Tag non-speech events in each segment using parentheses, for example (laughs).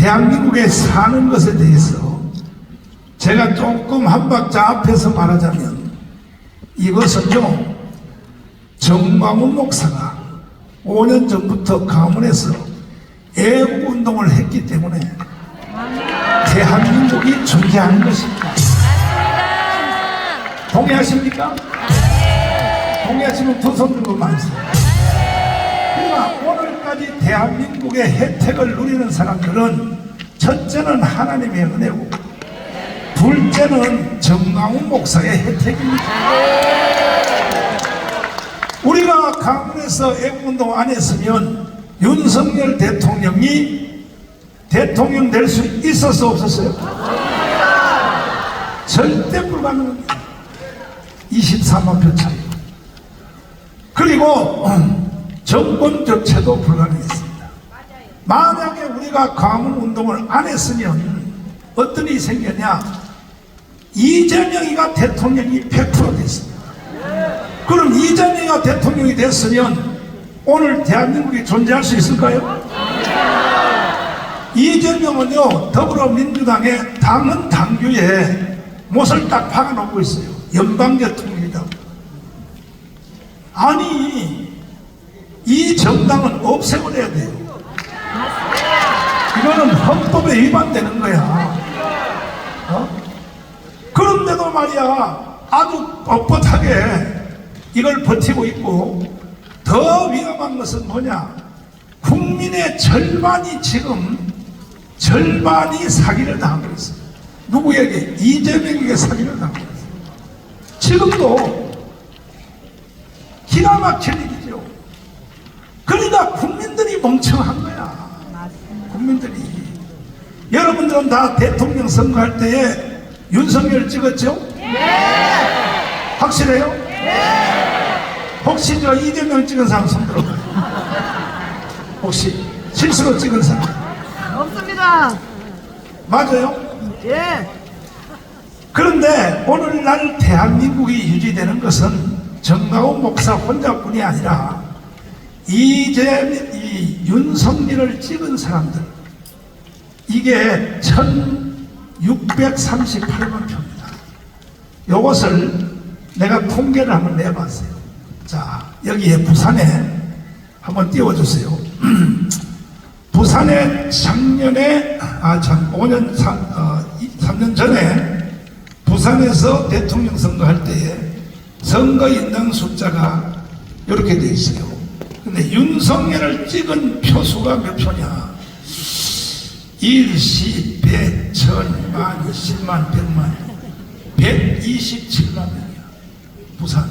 대한민국에 사는 것에 대해서 제가 조금 한 박자 앞에서 말하자면 이것은요 정광훈 목사가 5년 전부터 가문에서 애국 운동을 했기 때문에 대한민국이 존재하는 것입니다. 동의하십니까? 동의하시면 두 손 들고 말씀. 그러나 오늘까지 대한민국의 혜택을 누리는 사람들은 첫째는 하나님의 은혜고 둘째는 정강훈 목사의 혜택입니다. 우리가 강원에서 애국운동 안 했으면 윤석열 대통령이 대통령 될 수 있었어 없었어요? 절대 불가능합니다. 24만 표 차이. 그리고 음, 정권 교체도 불가능했습니다. 만약에 우리가 강원 운동을 안 했으면 어떤 일이 생겼냐? 이재명이가 대통령이 100% 됐습니다. 그럼 이재명이가 대통령이 됐으면 오늘 대한민국이 존재할 수 있을까요? 이재명은요 더불어민주당의 당은 당규에 못을 딱 박아놓고 있어요. 연방 대통령이다. 아니 이 정당은 없애버려야 돼요. 이거는 헌법에 위반되는 거야. 어? 그런데도 말이야 아주 뻣뻣하게 이걸 버티고 있고 더 위험한 것은 뭐냐? 국민의 절반이 지금 절반이 사기를 당하고 있어요. 누구에게? 이재명에게 사기를 당하고 있어요. 지금도 기가 막힐 일이죠. 그러니까 국민들이 멍청한 거야. 국민들이. 여러분들은 다 대통령 선거할 때에 윤석열 찍었죠? 네. 확실해요? 네. 혹시 저 이재명 찍은 사람 손 들어봐요. (laughs) 혹시 실수로 찍은 사람 없습니다. 맞아요? 예. 그런데 오늘날 대한민국이 유지되는 것은 정가훈 목사 혼자뿐이 아니라 이재 이 윤석열을 찍은 사람들 이게 1638만 표입니다. 이것을 내가 통계를 한번 내봤어요. 자 여기에 부산에 한번 띄워주세요. (clears throat) 부산에 작년에 아참 5년 3, 어, 3년 전에 부산에서 대통령 선거할 때에 선거 인당 숫자가 이렇게 돼 있어요. 근데 윤석열을 찍은 표수가 몇 표냐? 일시, 백, 천, 만, 십만, 백만, 127만 명이야. 부산.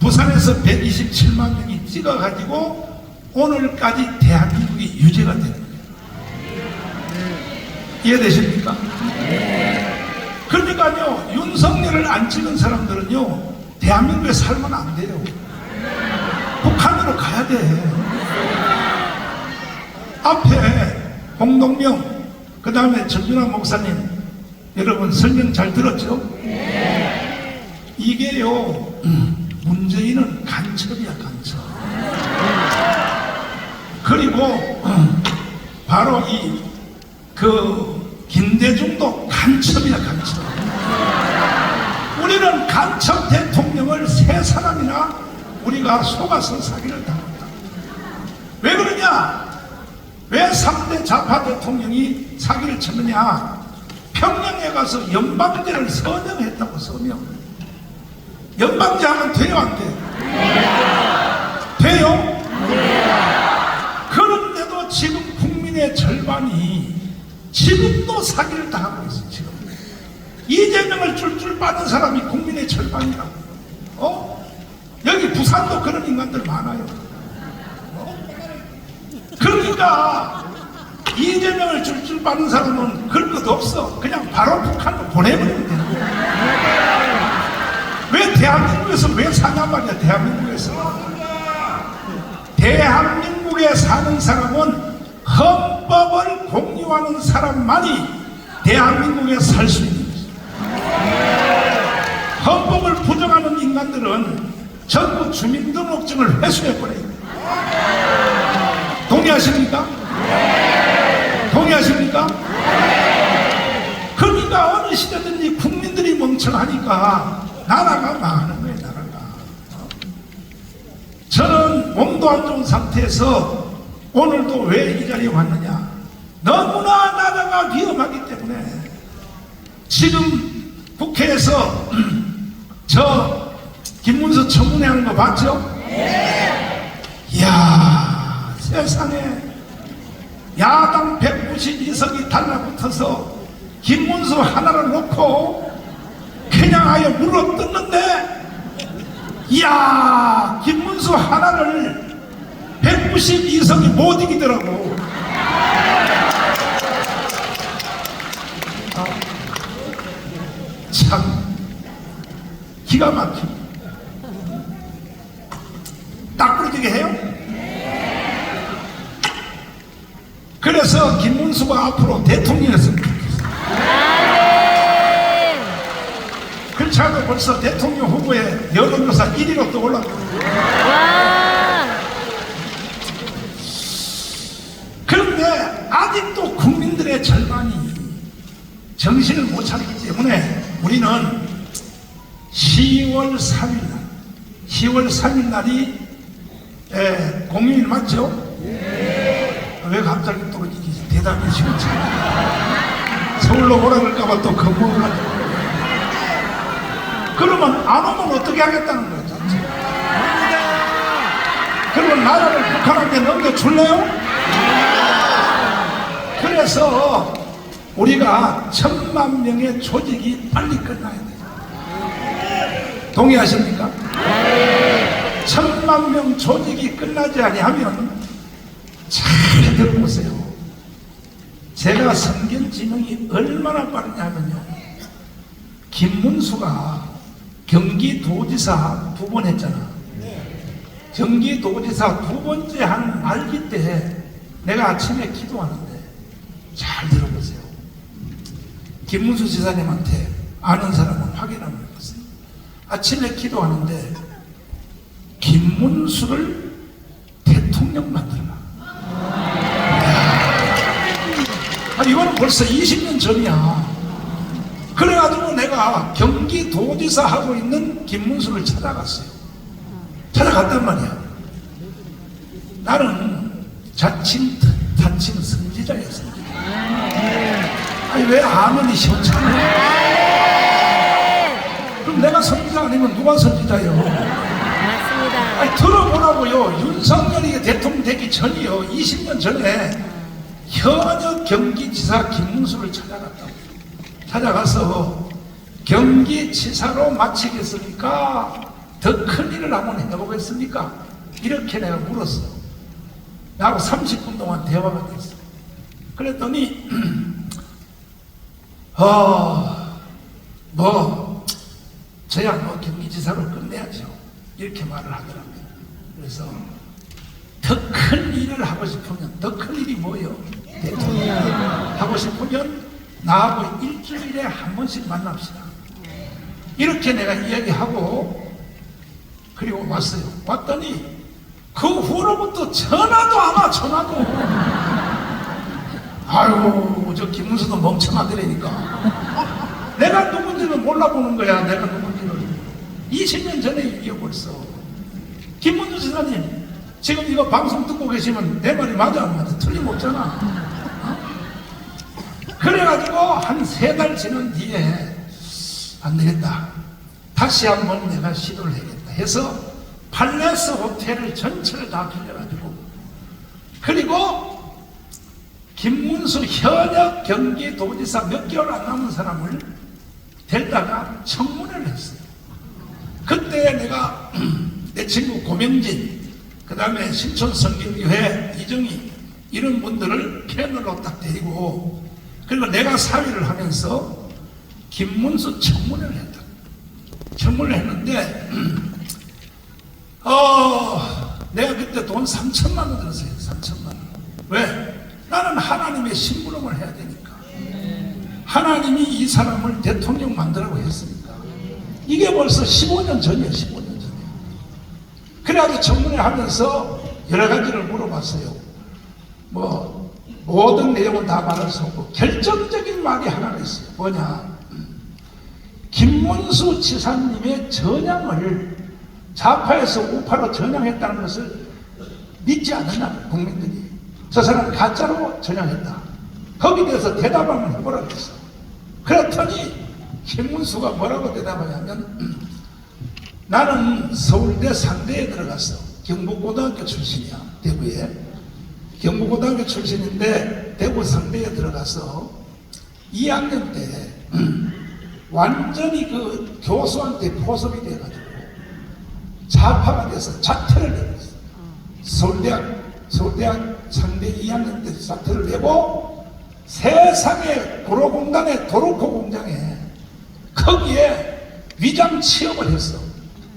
부산에서 127만 명이 찍어가지고 오늘까지 대한민국이 유지가 되는 거예요. 이해되십니까? 그러니까요, 윤석열을 안 찍은 사람들은요, 대한민국에 살면 안 돼요. 가야 돼. 앞에 홍동명, 그 다음에 정준하 목사님, 여러분 설명 잘 들었죠? 이게요, 음, 문재인은 간첩이야, 간첩. 그리고 음, 바로 이 그 김대중도 간첩이야 간첩. 우리는 간첩 대통령을 세 사람이나 우리가 속아서 사기를 당한다. 왜 그러냐? 왜 3대 좌파 대통령이 사기를 쳤느냐? 평양에 가서 연방제를 서명했다고 서명. 연방제 하면 돼요 안 돼요? 돼요? 그런데도 지금 국민의 절반이 지금도 사기를 당하고 있어요, 지금. 이재명을 줄줄 빠는 사람이 국민의 절반이라고. 어? 여기 부산도 그런 인간들 많아요. 어? 그러니까 이재명을 줄줄 빠는 사람은 그럴 것도 없어. 그냥 바로 북한으로 보내버리면 되는 거야. 왜 대한민국에서 왜 사냐 말이야, 대한민국에서. 대한민국에 사는 사람은 헌법을 공유하는 사람만이 대한민국에 살 수 있는 것입니다. 헌법을 부정하는 인간들은 전부 주민등록증을 회수해버려요. 동의하십니까? 동의하십니까? 그러니까 어느 시대든지 국민들이 멍청하니까 나라가 망하는 거예요, 나라가. 어? 저는 몸도 안 좋은 상태에서 오늘도 왜 이 자리에 왔느냐? 너무나 나라가 위험하기 때문에 지금 국회에서 (clears throat) 저 김문수 청문회 하는 거 봤죠? 이야 세상에 야당 192석이 달라붙어서 김문수 하나를 놓고 그냥 아예 물어뜯는데 이야 김문수 하나를 192석이 못 이기더라고. 아, 참 기가 막힙니다 딱 부러지게 해요? 그래서 김문수가 앞으로 대통령이었으면 좋겠어요. 그렇지 않아도 벌써 대통령 후보에 여론조사 1위로 또 올라가고 그런데 아직도 국민들의 절반이 정신을 못 차리기 때문에 우리는 10월 3일 날, 10월 3일 날이 에, 공휴일 맞죠? 왜 갑자기 또 이게 대답이 시원치 서울로 오라 그럴까봐 또 겁먹어가지고 그러면 안 오면 어떻게 하겠다는 자체. 그러면 나라를 북한한테 넘겨줄래요? 그래서 우리가 천만 명의 조직이 빨리 끝나야 돼요 동의하십니까? 천만 명 조직이 끝나지 아니하면 잘 들어보세요. 제가 성경 지능이 얼마나 빠르냐면요. 김문수가 경기도지사 두 번 했잖아. 경기도지사 두 번째 하는 말기 때 내가 아침에 기도하는데 잘 들어보세요. 김문수 지사님한테 아는 사람은 확인 한번 해보세요. 아침에 기도하는데 김문수를 대통령 만들 아, 이거는 벌써 20년 전이야. 그래가지고 내가 경기도지사 하고 있는 김문수를 찾아갔어요. 찾아갔단 말이야. 나는 자칭, 자칭 선지자였어. 아니, 왜 아무리 시원찮아? 그럼 내가 선지자 아니면 누가 선지자요? 맞습니다. 아니 들어보라고요. 윤석열이 대통령 되기 전이요. 20년 전에 현역 경기지사 김문수를 찾아갔다고. 찾아가서 경기지사로 마치겠습니까? 더 큰 일을 한번 해보겠습니까? 이렇게 내가 물었어. 나하고 30분 동안 대화가 됐어. 그랬더니 어, (clears throat) 뭐 저야 뭐 경기지사로 끝내야죠. 이렇게 말을 하더라고요. 그래서 더 큰 일을 하고 싶으면 더 큰 일이 뭐예요? 대통령 하고 싶으면 나하고 일주일에 한 번씩 만납시다. 이렇게 내가 이야기하고 그리고 왔어요. 왔더니 그 후로부터 전화도 안 와, 전화도. 아유, 저 김문수도 멍청하더라니까. 내가 누군지는 몰라보는 거야, 내가 누군지는. 20년 전에 이게 벌써. 김문수 지사님, 지금 이거 방송 듣고 계시면 내 말이 맞아, 안 맞아? 틀림없잖아. 어? 그래가지고 한 세 달 지난 뒤에 안 되겠다. 다시 한번 내가 시도를 해야겠다 해서 팔레스 호텔을 전체를 다 빌려가지고 그리고 김문수 현역 경기도지사 몇 개월 안 남은 사람을 데려다가 청문회를 했어요. 그때 내가 (clears throat) 내 친구 고명진, 그 다음에 신촌성경교회 이정희 이런 분들을 패널로 딱 데리고 그리고 내가 사위를 하면서 김문수 청문회를 했다. 청문회를 했는데 (clears throat) 어 내가 그때 돈 3천만 원 들었어요. 3천만 원. 왜? 나는 하나님의 심부름을 해야 되니까. 하나님이 이 사람을 대통령 만들라고 했으니까. 이게 벌써 15년 전이에요. 15년 전에. 그래가지고 청문회 하면서 여러 가지를 물어봤어요. 뭐 모든 내용은 다 말할 수 없고 결정적인 말이 하나가 있어요. 뭐냐? 김문수 지사님의 전향을 좌파에서 우파로 전향했다는 것을 믿지 않는다 국민들이 저 사람 가짜로 전향했다 거기에 대해서 대답을 한번 해보라 그랬어 그랬더니 김문수가 뭐라고 대답하냐면 나는 서울대 상대에 들어갔어 경북고등학교 출신이야 대구에 경북고등학교 출신인데 대구 상대에 들어가서 2학년 때 (clears throat) 완전히 그 교수한테 포섭이 돼가지고 좌파가 돼서 자퇴를 내렸어. 서울대학, 서울대학 상대 2학년 때 자퇴를 내고 세상에 도로공단에 도로코 공장에 거기에 위장 취업을 했어.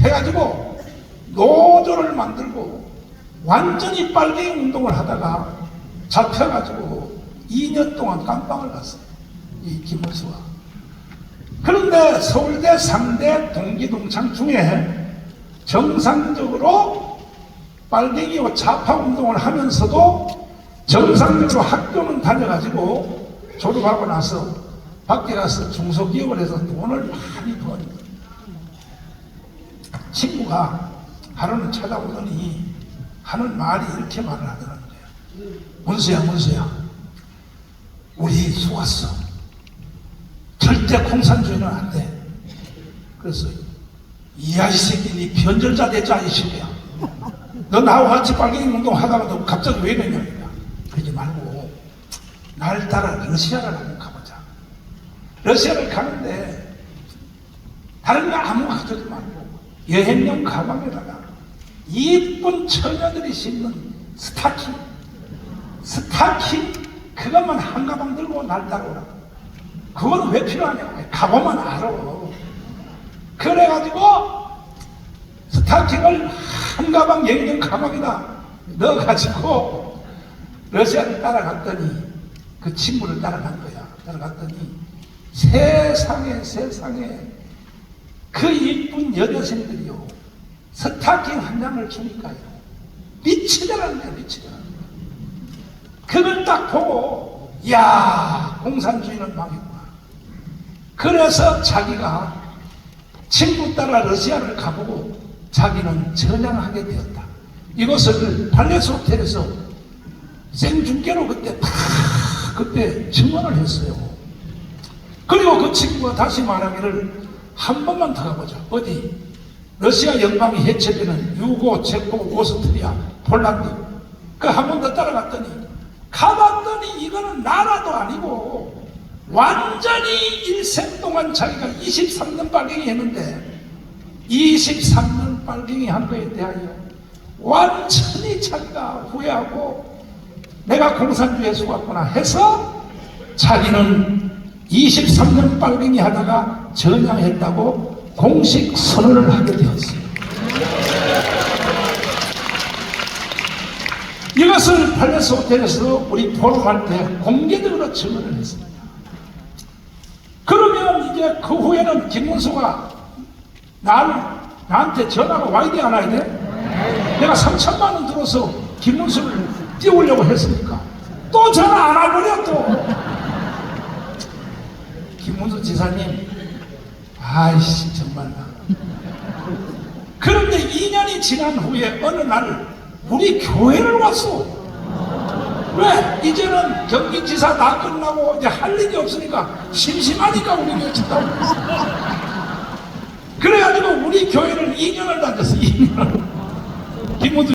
해가지고 노조를 만들고 완전히 빨갱이 운동을 하다가 잡혀가지고 2년 동안 깜빵을 갔어. 이 김문수가. 그런데 서울대 상대 동기동창 중에 정상적으로 빨갱이와 좌파 운동을 하면서도 정상적으로 학교는 다녀가지고 졸업하고 나서 밖에 가서 중소기업을 해서 돈을 많이 번 친구가 하루는 찾아오더니 하는 말이 이렇게 말을 하더라는 거예요. 문수야, 문수야. 우리 속았어. 절대 공산주의는 안 돼. 그래서 이 아이 새끼 니 변절자 이 새끼야. 너 나하고 같이 빨갱이 운동 하다가 너 갑자기 왜 이러냐. 그러지 말고 날 따라 러시아를 한번 가보자. 러시아를 가는데 다른 거 아무 가져지 말고 여행용 가방에다가 이쁜 처녀들이 신는 스타킹 스타킹 그것만 한 가방 들고 날 따라오라고. 그거는 왜 필요하냐고. 가보면 알아. 그래가지고 스타킹을 한 가방 여행용 가방에다 넣어가지고 러시아를 따라갔더니 그 친구를 따라간 거야. 따라갔더니 세상에 세상에 그 이쁜 여대생들이요. 스타킹 한 장을 주니까요. 미치더라는 거야. 그걸 딱 보고, 야 공산주의는 망했구나. 그래서 자기가 친구 따라 러시아를 가보고 자기는 전향하게 되었다. 이것을 팔레스 호텔에서 생중계로 그때 다 그때 증언을 했어요. 그리고 그 친구가 다시 말하기를 한 번만 더 가보자. 어디? 러시아 연방이 해체되는 유고, 체코, 오스트리아, 폴란드. 그 한 번 더 따라갔더니 가봤더니 이거는 나라도 아니고 완전히 일생 동안 자기가 23년 빨갱이 했는데 23년 빨갱이 한 거에 대하여 완전히 자기가 후회하고 내가 공산주의에 속았구나 해서 자기는 23년 빨갱이 하다가 전향했다고 공식 선언을 하게 되었어요. 이것을 팔레스 호텔에서 우리 포럼할 때 공개적으로 증언을 했습니다. 그러면 이제 그 후에는 김문수가 날, 나한테 전화가 와야 돼, 안 와야 돼? 내가 3천만 원 들어서 김문수를 띄우려고 했으니까 또 전화 안 하버려, 또. 김문수 지사님, 아이씨, 정말. 그런데 2년이 지난 후에 어느 날 우리 교회를 왔어. 왜? 이제는 경기지사 다 끝나고 이제 할 일이 없으니까 심심하니까 우리 교회 친다고. 그래가지고 우리 교회를 2년을 다녔어, 2년. 김문수